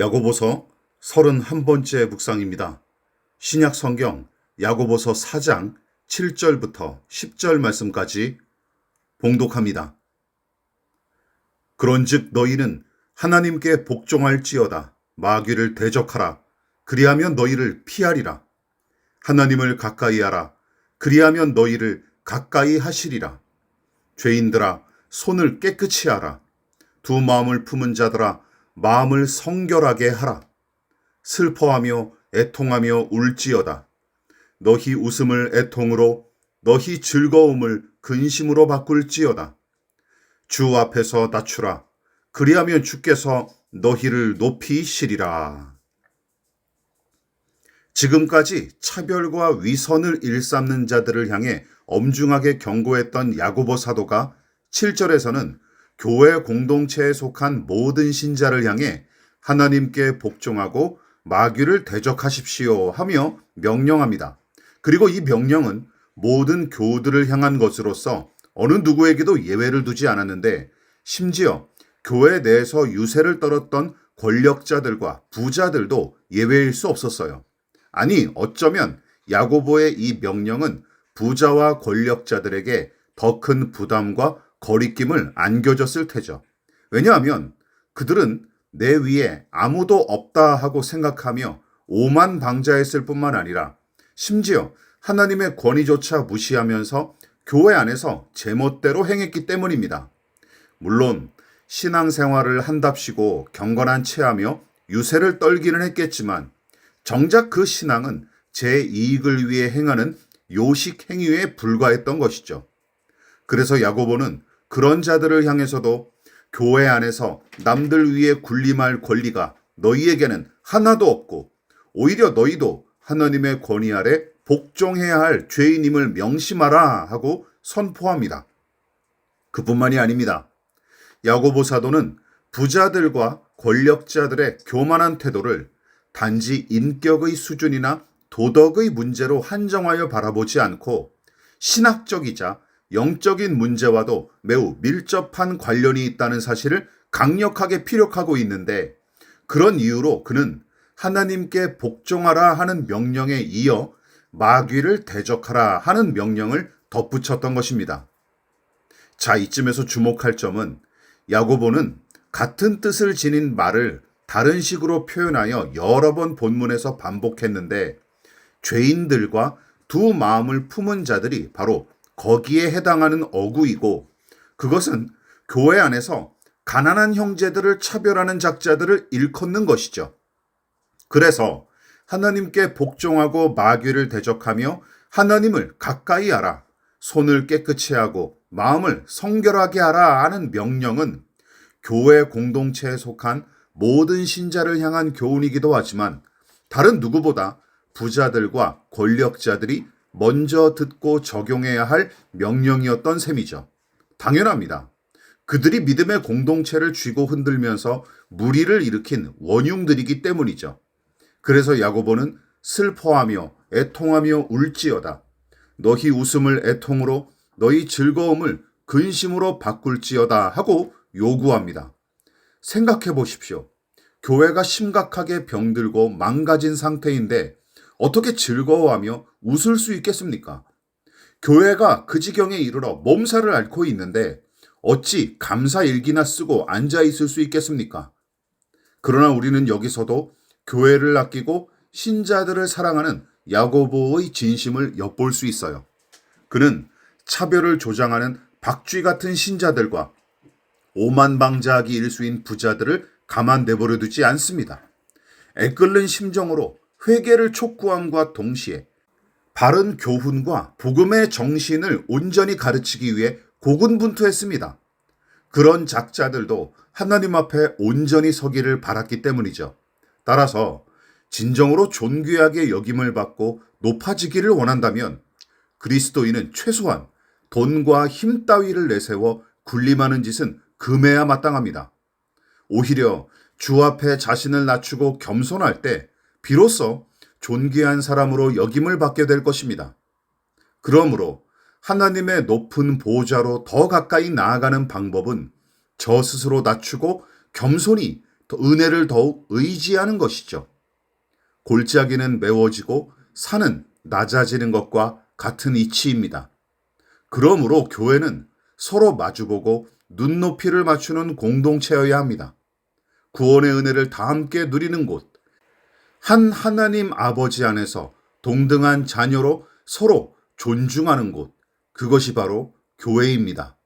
야고보서 31번째 묵상입니다. 신약 성경 야고보서 4장 7절부터 10절 말씀까지 봉독합니다. 그런즉 너희는 하나님께 복종할지어다. 마귀를 대적하라. 그리하면 너희를 피하리라. 하나님을 가까이 하라. 그리하면 너희를 가까이 하시리라. 죄인들아 손을 깨끗이 하라. 두 마음을 품은 자들아 마음을 성결하게 하라. 슬퍼하며 애통하며 울지어다. 너희 웃음을 애통으로 너희 즐거움을 근심으로 바꿀지어다. 주 앞에서 낮추라. 그리하면 주께서 너희를 높이시리라. 지금까지 차별과 위선을 일삼는 자들을 향해 엄중하게 경고했던 야고보 사도가 7절에서는 교회 공동체에 속한 모든 신자를 향해 하나님께 복종하고 마귀를 대적하십시오 하며 명령합니다. 그리고 이 명령은 모든 교우들을 향한 것으로서 어느 누구에게도 예외를 두지 않았는데 심지어 교회 내에서 유세를 떨었던 권력자들과 부자들도 예외일 수 없었어요. 아니, 어쩌면 야고보의 이 명령은 부자와 권력자들에게 더 큰 부담과 거리낌을 안겨줬을 테죠. 왜냐하면 그들은 내 위에 아무도 없다 하고 생각하며 오만 방자했을 뿐만 아니라 심지어 하나님의 권위조차 무시하면서 교회 안에서 제멋대로 행했기 때문입니다. 물론 신앙생활을 한답시고 경건한 체하며 유세를 떨기는 했겠지만 정작 그 신앙은 제 이익을 위해 행하는 요식 행위에 불과했던 것이죠. 그래서 야고보는 그런 자들을 향해서도 교회 안에서 남들 위해 군림할 권리가 너희에게는 하나도 없고 오히려 너희도 하나님의 권위 아래 복종해야 할 죄인임을 명심하라 하고 선포합니다. 그뿐만이 아닙니다. 야고보 사도는 부자들과 권력자들의 교만한 태도를 단지 인격의 수준이나 도덕의 문제로 한정하여 바라보지 않고 신학적이자 영적인 문제와도 매우 밀접한 관련이 있다는 사실을 강력하게 피력하고 있는데 그런 이유로 그는 하나님께 복종하라 하는 명령에 이어 마귀를 대적하라 하는 명령을 덧붙였던 것입니다. 자, 이쯤에서 주목할 점은 야고보는 같은 뜻을 지닌 말을 다른 식으로 표현하여 여러 번 본문에서 반복했는데 죄인들과 두 마음을 품은 자들이 바로 거기에 해당하는 어구이고 그것은 교회 안에서 가난한 형제들을 차별하는 작자들을 일컫는 것이죠. 그래서 하나님께 복종하고 마귀를 대적하며 하나님을 가까이 하라, 손을 깨끗이 하고 마음을 성결하게 하라 하는 명령은 교회 공동체에 속한 모든 신자를 향한 교훈이기도 하지만 다른 누구보다 부자들과 권력자들이 먼저 듣고 적용해야 할 명령이었던 셈이죠. 당연합니다. 그들이 믿음의 공동체를 쥐고 흔들면서 무리를 일으킨 원흉들이기 때문이죠. 그래서 야고보는 슬퍼하며 애통하며 울지어다. 너희 웃음을 애통으로 너희 즐거움을 근심으로 바꿀지어다 하고 요구합니다. 생각해 보십시오. 교회가 심각하게 병들고 망가진 상태인데 어떻게 즐거워하며 웃을 수 있겠습니까? 교회가 그 지경에 이르러 몸살을 앓고 있는데 어찌 감사 일기나 쓰고 앉아 있을 수 있겠습니까? 그러나 우리는 여기서도 교회를 아끼고 신자들을 사랑하는 야고보의 진심을 엿볼 수 있어요. 그는 차별을 조장하는 박쥐 같은 신자들과 오만방자하기 일수인 부자들을 가만 내버려 두지 않습니다. 애끓는 심정으로 회개를 촉구함과 동시에 바른 교훈과 복음의 정신을 온전히 가르치기 위해 고군분투했습니다. 그런 작자들도 하나님 앞에 온전히 서기를 바랐기 때문이죠. 따라서 진정으로 존귀하게 여김을 받고 높아지기를 원한다면 그리스도인은 최소한 돈과 힘 따위를 내세워 군림하는 짓은 금해야 마땅합니다. 오히려 주 앞에 자신을 낮추고 겸손할 때 비로소 존귀한 사람으로 여김을 받게 될 것입니다. 그러므로 하나님의 높은 보좌로 더 가까이 나아가는 방법은 저 스스로 낮추고 겸손히 더- 은혜를 더욱 의지하는 것이죠. 골짜기는 메워지고 산은 낮아지는 것과 같은 이치입니다. 그러므로 교회는 서로 마주보고 눈높이를 맞추는 공동체여야 합니다. 구원의 은혜를 다 함께 누리는 곳, 한 하나님 아버지 안에서 동등한 자녀로 서로 존중하는 곳, 그것이 바로 교회입니다.